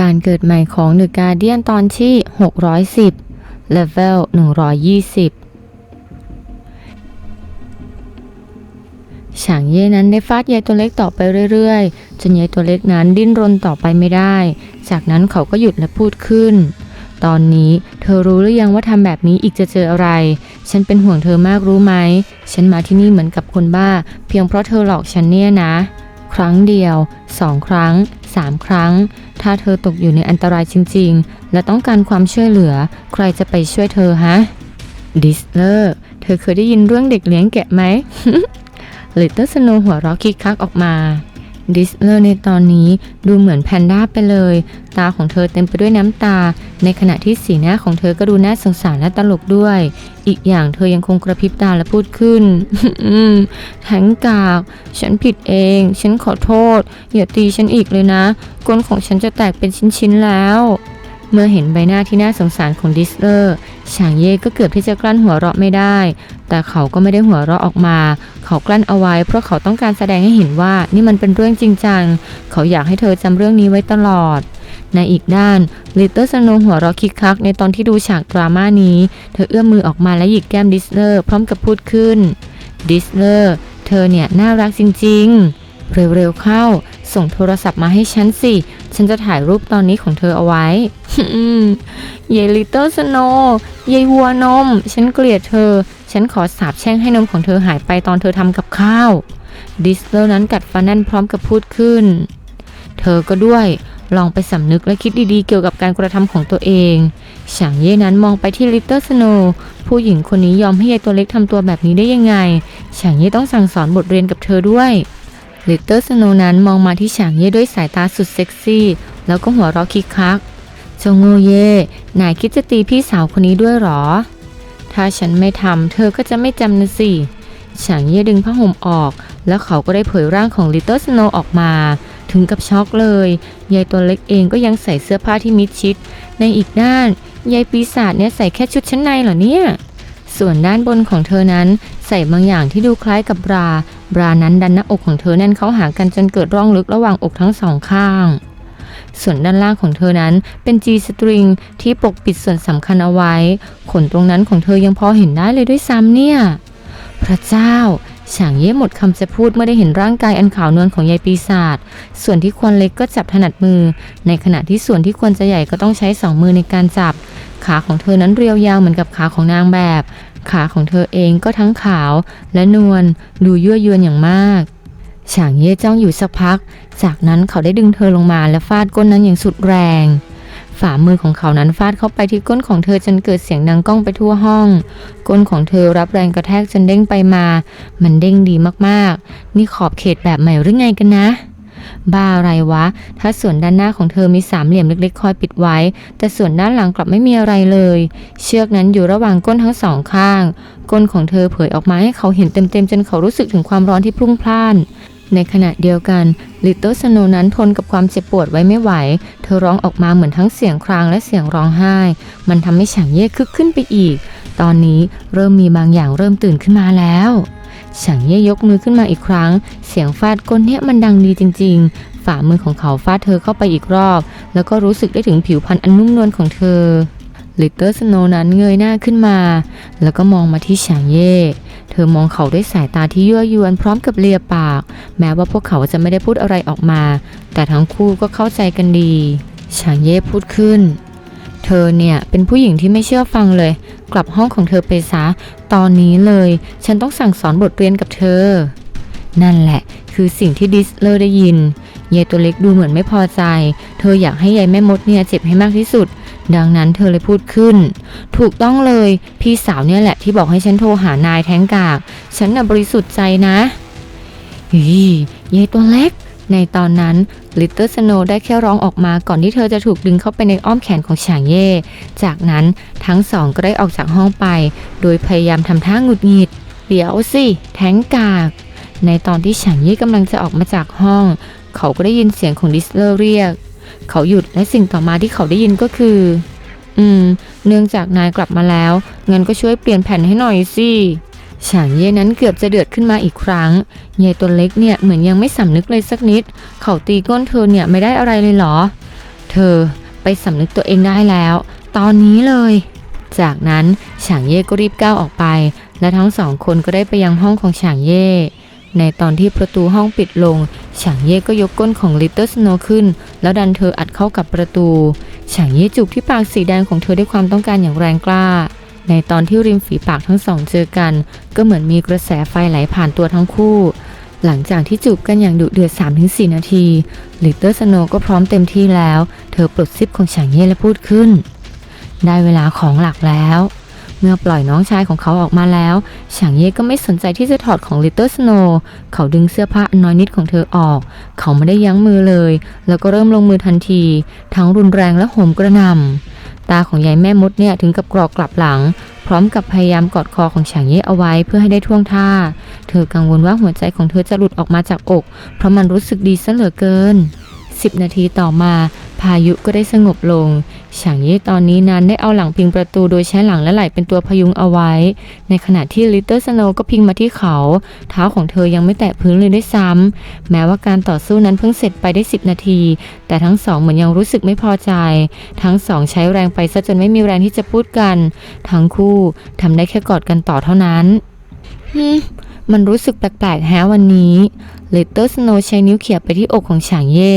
การเกิดใหม่ของ The Guardian ตอนที่ 610 Level 120 ฉางเย่นั้นได้ฟาดยายตัวเล็กต่อไปเรื่อยๆ จนยายตัวเล็กนั้นดิ้นรนต่อไปไม่ได้ จากนั้นเขาก็หยุดและพูดขึ้น ตอนนี้เธอรู้หรือยังว่าทำแบบนี้อีกจะเจออะไร ฉันเป็นห่วงเธอมากรู้ไหม ฉันมาที่นี่เหมือนกับคนบ้า เพียงเพราะเธอหลอกฉันเนี่ยนะ ครั้งเดียวสองครั้งสามครั้ง ถ้าเธอตกอยู่ในอันตรายจริง ๆ และต้องการความช่วยเหลือ ใครจะไปช่วยเธอฮะ ดิสเลอร์ เธอเคยได้ยินเรื่องเด็กเลี้ยงแกะไหมลิตเติ้ลสโนหัวเราะคิกคักออกมา ดิสเลอร์ในตอนนี้ดูเหมือนแพนด้าไปเลย ตาของเธอเต็มไปด้วยน้ำตา ในขณะที่สีหน้าของเธอก็ดูน่าสงสารและตลกด้วย อีกอย่างเธอยังคงกระพริบตาและพูดขึ้นแทงกาก ฉันผิดเอง ฉันขอโทษ อย่าตีฉันอีกเลยนะก้นของฉันจะแตกเป็นชิ้นๆแล้ว เมื่อเห็นใบหน้าที่น่าสงสารของดิสเลอร์ฉางเย่ก็เกือบที่จะกลั้นหัวเราะไม่ได้ แต่เขาก็ไม่ได้หัวเราะออกมา เขากลั้นเอาไว้ เพราะเขาต้องการแสดงให้เห็นว่านี่มันเป็นเรื่องจริงจัง เขาอยากให้เธอจำเรื่องนี้ไว้ตลอด ในอีกด้านลิตเติ้ลสโนหัวเราะคิกคักในตอนที่ดูฉากดราม่านี้ เธอเอื้อมมือออกมาและหยิกแก้มดิสเลอร์พร้อมกับพูดขึ้นดิสเลอร์เธอเนี่ยน่ารักจริง ๆ เร็วๆเข้า ส่งโทรศัพท์มาให้ฉันสิ ฉันจะถ่ายรูปตอนนี้ของเธอเอาไว้อืมเยลิตเติ้ลสโนยายวัวนม ฉันเกลียดเธอ ฉันขอสาบแช่งให้นมของเธอหายไปตอนเธอทำกับข้าว ดิสเลอร์นั้นกัดฟันแน่นพร้อมกับพูดขึ้น เธอก็ด้วยลองไปสำนึกและคิดดีๆเกี่ยวกับการกระทำของตัวเองฉางเย่นั้นมองไปที่ลิตเติ้ลสโนผู้หญิงคนนี้ยอมให้ยายตัวเล็กทำตัวแบบนี้ได้ยังไงฉางเย่ต้องสั่งสอนบทเรียนกับเธอด้วย ลิตเติ้ลสโนนั้นมองมาที่ฉางเย่ด้วยสายตาสุดเซ็กซี่ แล้วก็หัวเราะคิกคักจ้าโง่เย่นายคิดจะตีพี่สาวคนนี้ด้วยหรอ ถ้าฉันไม่ทำเธอก็จะไม่จำนะสิฉางเย่ดึงผ้าห่มออก แล้วเขาก็ได้เผยร่างของลิตเติ้ลสโนออกมา ถึงกับช็อกเลยยายตัวเล็กเองก็ยังใส่เสื้อผ้าที่มิดชิด ในอีกด้านยายปีศาจเนี่ยใส่แค่ชุดชั้นในเหรอเนี่ย ส่วนด้านบนของเธอนั้น ส่บางอย่างที่ดูคล้ายกับบรา บรานั้นดันหน้าอกของเธอแน่นเข้าหากันจนเกิดร่องลึกระหว่างอกทั้งสองข้าง ส่วนด้านล่างของเธอนั้นเป็น G string ที่ปกปิดส่วนสำคัญเอาไว้ ขนตรงนั้นของเธอยังพอเห็นได้เลยด้วยซ้ำเนี่ย พระเจ้าฉางเย่หมดคำจะพูดเมื่อได้เห็นร่างกายอันขาวนวลของยายปีศาจ ส่วนที่ควรเล็กก็จับถนัดมือ ในขณะที่ส่วนที่ควรจะใหญ่ก็ต้องใช้สองมือในการจับ ขาของเธอนั้นเรียวยาวเหมือนกับขาของนางแบบ ขาของเธอเองก็ทั้งขาวและนวลดูยั่วยวนอย่างมากฉางเย่จ้องอยู่สักพัก จากนั้นเขาได้ดึงเธอลงมาและฟาดก้นนั้นอย่างสุดแรง ฝ่ามือของเขานั้นฟาดเข้าไปที่ก้นของเธอจนเกิดเสียงดังก้องไปทั่วห้อง ก้นของเธอรับแรงกระแทกจนเด้งไปมา มันเด้งดีมากๆ นี่ขอบเขตแบบใหม่หรือไงกันนะ บ้าอะไรวะ ถ้าส่วนด้านหน้าของเธอมีสามเหลี่ยมเล็กๆ คอยปิดไว้ แต่ส่วนด้านหลังกลับไม่มีอะไรเลย เชือกนั้นอยู่ระหว่างก้นทั้งสองข้าง ก้นของเธอเผยออกมาให้เขาเห็นเต็มๆ จนเขารู้สึกถึงความร้อนที่พุ่งพล่านในขณะเดียวกันลิตเติ้ลสโนนั้นทนกับความเจ็บปวดไว้ไม่ไหว เธอร้องออกมาเหมือนทั้งเสียงครางและเสียงร้องไห้ มันทำให้ฉางเย่คึกขึ้นไปอีก ตอนนี้เริ่มมีบางอย่างเริ่มตื่นขึ้นมาแล้ว ฉางเย่ยกมือขึ้นมาอีกครั้ง เสียงฟาดก้นเนี่ยมันดังดีจริง ๆ ฝ่ามือของเขาฟาดเธอเข้าไปอีกรอบ แล้วก็รู้สึกได้ถึงผิวพรรณอันนุ่มนวลของเธอลิตเติ้ลสโนนั้นเงยหน้าขึ้นมา แล้วก็มองมาที่ฉางเย่ เธอมองเขาด้วยสายตาที่ยั่วยวนพร้อมกับเลียปาก แม้ว่าพวกเขาจะไม่ได้พูดอะไรออกมา แต่ทั้งคู่ก็เข้าใจกันดีฉางเย่พูดขึ้น เธอเนี่ยเป็นผู้หญิงที่ไม่เชื่อฟังเลย กลับห้องของเธอไปซะ ตอนนี้เลย ฉันต้องสั่งสอนบทเรียนกับเธอ นั่นแหละ คือสิ่งที่ดิสเลอร์ได้ยินยายตัวเล็กดูเหมือนไม่พอใจ เธออยากให้ยายแม่มดเนี่ยเจ็บให้มากที่สุด ดังนั้นเธอเลยพูดขึ้น ถูกต้องเลย พี่สาวเนี่ยแหละที่บอกให้ฉันโทรหานายแท้งกาก ฉันน่ะบริสุทธิ์ใจนะฮียายตัวเล็ก ในตอนนั้นลิตเติ้ลสโนได้แค่ร้องออกมาก่อนที่เธอจะถูกดึงเข้าไปในอ้อมแขนของฉางเย่ จากนั้นทั้งสองก็ได้ออกจากห้องไป โดยพยายามทำท่าหงุดหงิด เดี๋ยวสิ แทงกาก ในตอนที่ฉางเย่กำลังจะออกมาจากห้อง เขาก็ได้ยินเสียงของดิสเลอร์เรียก เขาหยุดและสิ่งต่อมาที่เขาได้ยินก็คือ อืม เนื่องจากนายกลับมาแล้วงั้นก็ช่วยเปลี่ยนแผ่นให้หน่อยสิ ฉางเย่นั้นเกือบจะเดือดขึ้นมาอีกครั้งเยายตัวเล็กเนี่ยเหมือนยังไม่สำนึกเลยสักนิด เขาตีก้นเธอเนี่ยไม่ได้อะไรเลยเหรอ เธอไปสำนึกตัวเองได้แล้ว ตอนนี้เลย จากนั้นฉางเย่ก็รีบก้าวออกไป และทั้งสองคนก็ได้ไปยังห้องของฉางเย่ในตอนที่ประตูห้องปิดลง ฉางเย่ก็ยกก้นของลิตเติ้ลสโนว์ขึ้น แล้วดันเธออัดเข้ากับประตู ฉางเย่จูบที่ปากสีแดงของเธอด้วยความต้องการอย่างแรงกล้า ในตอนที่ริมฝีปากทั้งสองเจอกัน ก็เหมือนมีกระแสไฟไหลผ่านตัวทั้งคู่ หลังจากที่จูบกันอย่างดุเดือด 3-4 นาทีลิตเติ้ลสโนว์ก็พร้อมเต็มที่แล้ว เธอปลดซิปของฉางเย่และพูดขึ้น ได้เวลาของหลักแล้ว เมื่อปล่อยน้องชายของเขาออกมาแล้วฉางเย่ก็ไม่สนใจที่จะถอดของลิตเติ้ลสโนว์เขาดึงเสื้อผ้าอันน้อยนิดของเธอออก เขาไม่ได้ยั้งมือเลย แล้วก็เริ่มลงมือทันที ทั้งรุนแรงและโหมกระหน่ำ ตาของยายแม่มดเนี่ยถึงกับกรอกกลับหลัง พร้อมกับพยายามกอดคอของฉางเย่เอาไว้เพื่อให้ได้ท่วงท่า เธอกังวลว่าหัวใจของเธอจะหลุดออกมาจากอก เพราะมันรู้สึกดีซะเหลือเกิน 10 นาทีต่อมา พายุก็ได้สงบลง ฉางเย่ตอนนี้นั้นได้เอาหลังพิงประตูโดยใช้หลังและไหล่เป็นตัวพยุงเอาไว้ ในขณะที่ลิตเติ้ลสโนว์ก็พิงมาที่เขา เท้าของเธอยังไม่แตะพื้นเลยด้วยซ้ำแม้ว่าการต่อสู้นั้นเพิ่งเสร็จไปได้ 10 นาที แต่ทั้งสองเหมือนยังรู้สึกไม่พอใจ ทั้งสองใช้แรงไปซะจนไม่มีแรงที่จะพูดกัน ทั้งคู่ทำได้แค่กอดกันต่อเท่านั้นฮึ มันรู้สึกแปลกๆแฮะวันนี้ลิตเติ้ลสโนว์ใช้นิ้วเขี่ยไปที่อกของฉางเย่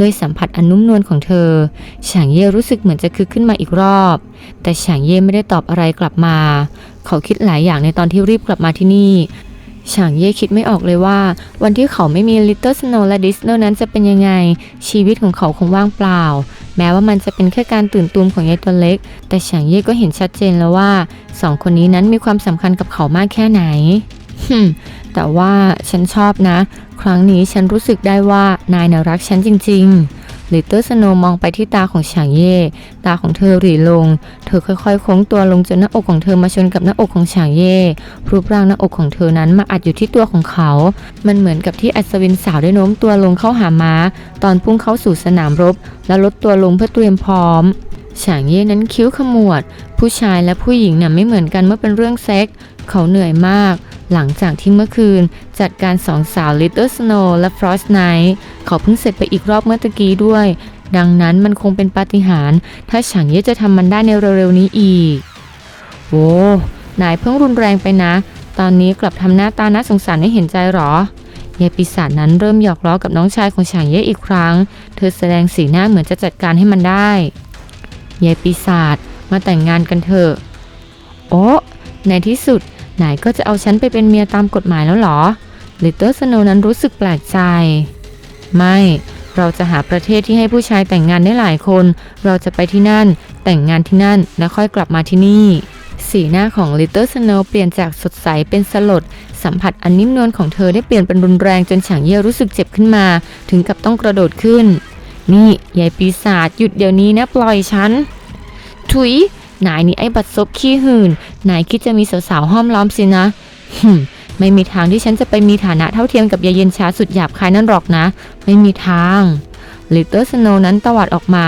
ด้วยสัมผัสอันนุ่มนวลของเธอ ฉางเย่รู้สึกเหมือนจะคึกขึ้นมาอีกรอบ แต่ฉางเย่ไม่ได้ตอบอะไรกลับมา เขาคิดหลายอย่างในตอนที่รีบกลับมาที่นี่ฉางเย่คิดไม่ออกเลยว่า วันที่เขาไม่มีลิตเติ้ลสโนว์และดิสโนนั้นจะเป็นยังไง ชีวิตของเขาคงว่างเปล่า แม้ว่ามันจะเป็นแค่การตื่นตูมของยายตัวเล็ก แต่ฉางเย่ก็เห็นชัดเจนแล้วว่าสองคนนี้นั้นมีความสำคัญกับเขามากแค่ไหน แต่ว่าฉันชอบนะ ครั้งนี้ฉันรู้สึกได้ว่านายน่ะรักฉันจริงๆลิตเติ้ลสโนมองไปที่ตาของฉางเย่ ตาของเธอหรีลง เธอค่อยๆโค้งตัวลงจนหน้าอกของเธอมาชนกับหน้าอกของฉางเย่ รูปร่างหน้าอกของเธอนั้นมาอัดอยู่ที่ตัวของเขา มันเหมือนกับที่อัศวินสาวได้โน้มตัวลงเข้าหาม้า ตอนพุ่งเข้าสู่สนามรบ และลดตัวลงเพื่อเตรียมพร้อมฉางเย่นั้นคิ้วขมวด ผู้ชายและผู้หญิงน่ะไม่เหมือนกันเมื่อเป็นเรื่องเซ็ก เขาเหนื่อยมาก หลังจากที่เมื่อคืน จัดการสองสาว Little Snow และ Frost Night เขาเพิ่งเสร็จไปอีกรอบเมื่อตะกี้ด้วย ดังนั้นมันคงเป็นปาฏิหาริย์ถ้าฉางเย่จะทำมันได้ในเร็วๆนี้อีก โว้นายเพิ่งรุนแรงไปนะ ตอนนี้กลับทำหน้าตาน่าสงสารให้เห็นใจหรอยายปีศาจนั้นเริ่มหยอกล้อกับน้องชายของฉางเย่อีกครั้ง เธอแสดงสีหน้าเหมือนจะจัดการให้มันได้ ยายปีศาจ มาแต่งงานกันเถอะ โอ้ในที่สุดนายก็จะเอาฉันไปเป็นเมียตามกฎหมายแล้วเหรอลิตเติ้ลสโนนั้นรู้สึกแปลกใจ ไม่ เราจะหาประเทศที่ให้ผู้ชายแต่งงานได้หลายคน เราจะไปที่นั่น แต่งงานที่นั่น แล้วค่อยกลับมาที่นี่ สีหน้าของลิตเติ้ลสโนเปลี่ยนจากสดใสเป็นสลด สัมผัสอันนิ่มนวลของเธอได้เปลี่ยนเป็นรุนแรงจนฉางเย่รู้สึกเจ็บขึ้นมา ถึงกับต้องกระโดดขึ้น นี่ยายปีศาจหยุดเดี๋ยวนี้นะปล่อยฉัน ถุยนายนี่ไอ้บัดซบขี้หื่น นายคิดจะมีสาวๆห้อมล้อมสินะหึมไม่มีทางที่ฉันจะไปมีฐานะเท่าเทียมกับยายเย็นชาสุดหยาบคายนั่นหรอกนะ ไม่มีทางลิตเติ้ลสโนนั้นตวัดออกมา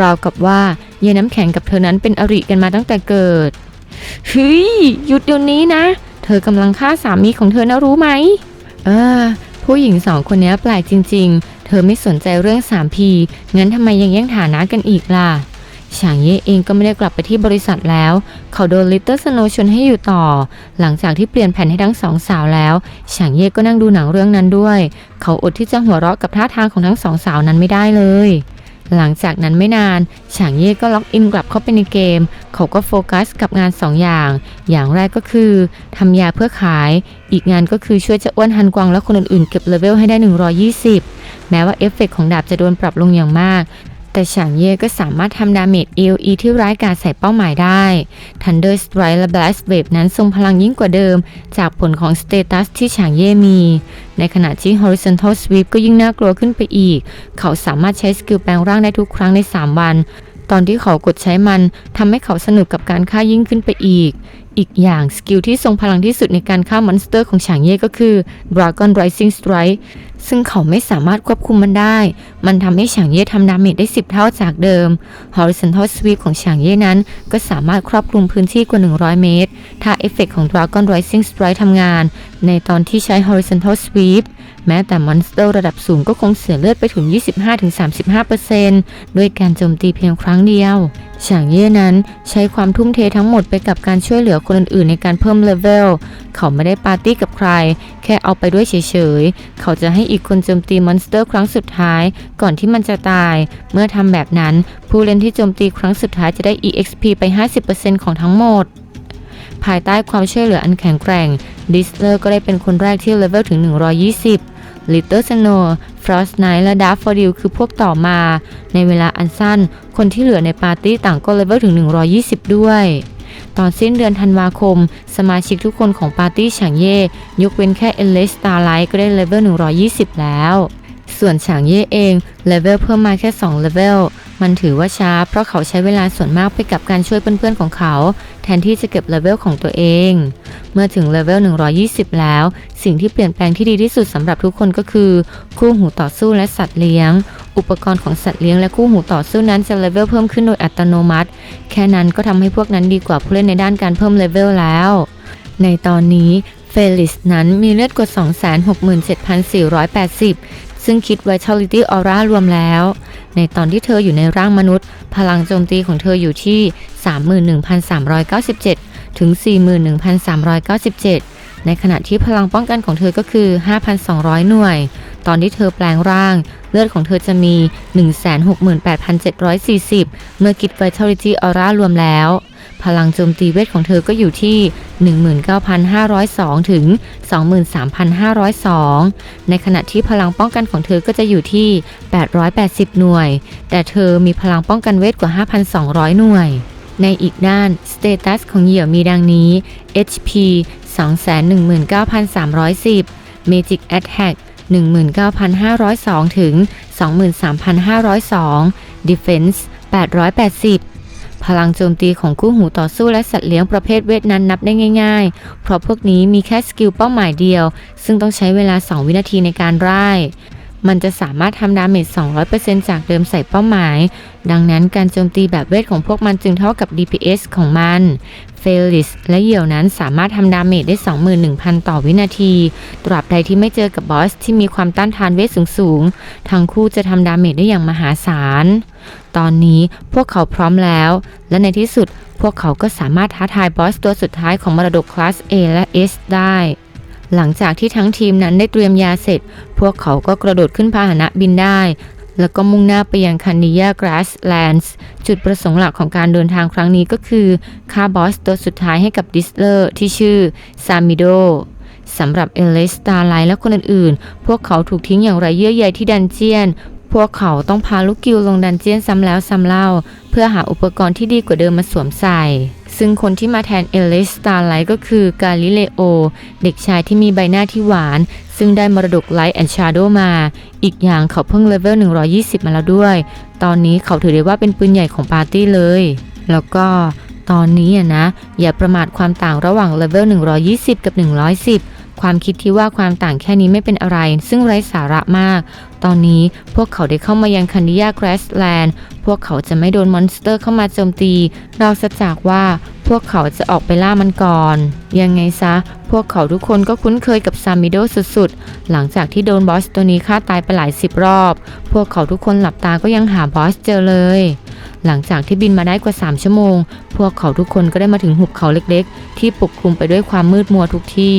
ราวกับว่ายายน้ำแข็งกับเธอนั้นเป็นอริกันมาตั้งแต่เกิดเฮ้ยหยุดเดี๋ยวนี้นะ เธอกำลังฆ่าสามีของเธอนะรู้ไหม เออ ผู้หญิงสองคนนี้แปลกจริง ๆ เธอไม่สนใจเรื่องสามพีงั้นทำไมยังแย่งฐานะกันอีกล่ะ ฉางเย่เองก็ไม่ได้กลับไปที่บริษัทแล้ว เขาโดนลิตเติ้ลสโนชวนให้อยู่ต่อ หลังจากที่เปลี่ยนแผนให้ทั้งสองสาวแล้วฉางเย่ก็นั่งดูหนังเรื่องนั้นด้วย เขาอดที่จะหัวเราะกับท่าทางของทั้งสองสาวนั้นไม่ได้เลยหลังจากนั้นไม่นาน ฉางเย่ก็ล็อกอินกลับเข้าไปในเกม เขาก็โฟกัสกับงานสองอย่าง อย่างแรกก็คือทำยาเพื่อขาย อีกงานก็คือช่วยเจะอ้วนฮันกวางและคนอื่นๆ เก็บเลเวลให้ได้ 120 แม้ว่าเอฟเฟกต์ของดาบจะโดนปรับลงอย่างมาก แต่ฉางเย่ก็สามารถทำดาเมจ AOE ที่ร้ายกาจใส่เป้าหมายได้ Thunder Strike และ Blast Wave นั้นทรงพลังยิ่งกว่าเดิม จากผลของสเตตัสที่ฉางเย่มี ในขณะที่ Horizontal Sweep ก็ยิ่งน่ากลัวขึ้นไปอีก เขาสามารถใช้สกิลแปลงร่างได้ทุกครั้งใน 3 วัน ตอนที่เขากดใช้มันทำให้เขาสนุกกับการฆ่ายิ่งขึ้นไปอีก อีกอย่างสกิลที่ทรงพลังที่สุดในการฆ่ามอนสเตอร์ของฉางเย่ก็คือ Dragon Rising Strike ซึ่งเขาไม่สามารถควบคุมมันได้ มันทำให้ฉางเย่ทำดาเมจได้ 10 เท่าจากเดิม Horizontal Sweep ของฉางเย่นั้น ก็สามารถครอบคลุมพื้นที่กว่า 100 เมตร ถ้าเอฟเฟกต์ของ Dragon Rising Strike ทำงาน ในตอนที่ใช้ Horizontal Sweep แม้แต่มอนสเตอร์ระดับสูงก็คงเสียเลือดไปถึง 25-35%ด้วยการโจมตีเพียงครั้งเดียว ฉางเย่นั้นใช้ความทุ่มเททั้งหมดไปกับการช่วยเหลือคนอื่นๆในการเพิ่มเลเวล เขาไม่ได้ปาร์ตี้กับใคร แค่เอาไปด้วยเฉยๆ เขาจะให้อีกคนโจมตีมอนสเตอร์ครั้งสุดท้าย ก่อนที่มันจะตาย เมื่อทำแบบนั้น ผู้เล่นที่โจมตีครั้งสุดท้ายจะได้ EXP ไป 50%ของทั้งหมด ภายใต้ความช่วยเหลืออันแข็งแกร่ง ดิสเลอร์ก็ได้เป็นคนแรกที่เลเวลถึง 120 Little Snow Frost Knight และ Dark f o r d i l คือพวกต่อมา ในเวลาอันสั้น คนที่เหลือในปาร์ตี้ต่างก็เลเวลถึง 120 ด้วยตอนสิ้นเดือนธันวาคม สมาชิกทุกคนของปาร์ตี้ฉางเย่ยกเว้นแค่เอลเลสตาร์ไลท์ก็ได้เลเวล 120 แล้ว ส่วนฉางเย่เองเลเวลเพิ่มมาแค่2เลเวลมันถือว่าช้า เพราะเขาใช้เวลาส่วนมากไปกับการช่วยเพื่อนๆของเขา แทนที่จะเก็บเลเวลของตัวเอง เมื่อถึงเลเวล120 แล้ว สิ่งที่เปลี่ยนแปลงที่ดีที่สุดสำหรับทุกคนก็คือ คู่หูต่อสู้และสัตว์เลี้ยง อุปกรณ์ของสัตว์เลี้ยงและคู่หูต่อสู้นั้นจะเลเวลเพิ่มขึ้นโดยอัตโนมัติ แค่นั้นก็ทำให้พวกนั้นดีกว่าผู้เล่นในด้านการเพิ่มเลเวลแล้ว ในตอนนี้เฟลิสนั้นมีเลือดกว่า 267,480 ซึ่งคิด Vitality Aura รวมแล้ว ในตอนที่เธออยู่ในร่างมนุษย์ พลังโจมตีของเธออยู่ที่ 31,397 ถึง 41,397 ในขณะที่พลังป้องกันของเธอก็คือ 5,200 หน่วย ตอนที่เธอแปลงร่าง เลือดของเธอจะมี 168,740 เมื่อคิด Vitality Aura รวมแล้ว พลังโจมตีเวทของเธอก็อยู่ที่ 19,502 ถึง 23,502 ในขณะที่พลังป้องกันของเธอก็จะอยู่ที่ 880 หน่วย แต่เธอมีพลังป้องกันเวทกว่า 5,200 หน่วย ในอีกด้าน สเตตัสของเหยี่ยวมีดังนี้ HP 219,310 Magic Attack 19,502 ถึง 23,502 Defense 880 พลังโจมตีของคู่หูต่อสู้และสัตว์เลี้ยงประเภทเวทนั้นนับได้ง่าย ๆ เพราะพวกนี้มีแค่สกิลเป้าหมายเดียว ซึ่งต้องใช้เวลา 2 วินาทีในการร่ายมันจะสามารถทำดาเมจ 200%จากเดิมใส่เป้าหมาย ดังนั้นการโจมตีแบบเวทของพวกมันจึงเท่ากับ DPS ของมัน เฟลิสและเหยี่ยวนั้นสามารถทำดาเมจได้ 21,000 ต่อวินาที ตราบใดที่ไม่เจอกับบอสที่มีความต้านทานเวทสูงๆ ทั้งคู่จะทำดาเมจได้อย่างมหาศาล ตอนนี้พวกเขาพร้อมแล้ว และในที่สุดพวกเขาก็สามารถท้าทายบอสตัวสุดท้ายของมรดกคลาส A และ S ได้ หลังจากที่ทั้งทีมนั้นได้เตรียมยาเสร็จ พวกเขาก็กระโดดขึ้นพาหนะบินได้ แล้วก็มุ่งหน้าไปยังคันนิยากราสแลนด์จุดประสงค์หลักของการเดินทางครั้งนี้ก็คือฆ่าบอสตัวสุดท้ายให้กับดิสเลอร์ที่ชื่อซามิโดสำหรับเอเลสตาไลและคนอื่นๆ พวกเขาถูกทิ้งอย่างไรเยื่อใยที่ดันเจียน พวกเขาต้องพาลูกกิวลงดันเจียนซ้ำแล้วซ้ำเล่า เพื่อหาอุปกรณ์ที่ดีกว่าเดิมมาสวมใส่ ซึ่งคนที่มาแทนเอเลสตาไลก็คือกาลิเลโอ เด็กชายที่มีใบหน้าที่หวาน ซึ่งได้มรดกไลท์แอนชาโดมา อีกอย่างเขาเพิ่งเลเวล 120 มาแล้วด้วย ตอนนี้เขาถือได้ว่าเป็นปืนใหญ่ของปาร์ตี้เลย แล้วก็ตอนนี้อะนะ อย่าประมาทความต่างระหว่างเลเวล 120 กับ 110 ความคิดที่ว่าความต่างแค่นี้ไม่เป็นอะไร ซึ่งไร้สาระมาก ตอนนี้พวกเขาได้เข้ามายังคันดิยาแกรสแลนด์ พวกเขาจะไม่โดนมอนสเตอร์เข้ามาโจมตี เราจะจากว่าพวกเขาจะออกไปล่ามันก่อน ยังไงซะ พวกเขาทุกคนก็คุ้นเคยกับซามิโดสุดๆ หลังจากที่โดนบอสตัวนี้ฆ่าตายไปหลายสิบรอบ พวกเขาทุกคนหลับตาก็ยังหาบอสเจอเลย หลังจากที่บินมาได้กว่า 3 ชั่วโมง พวกเขาทุกคนก็ได้มาถึงหุบเขาเล็กๆ ที่ปกคลุมไปด้วยความมืดมัวทุกที่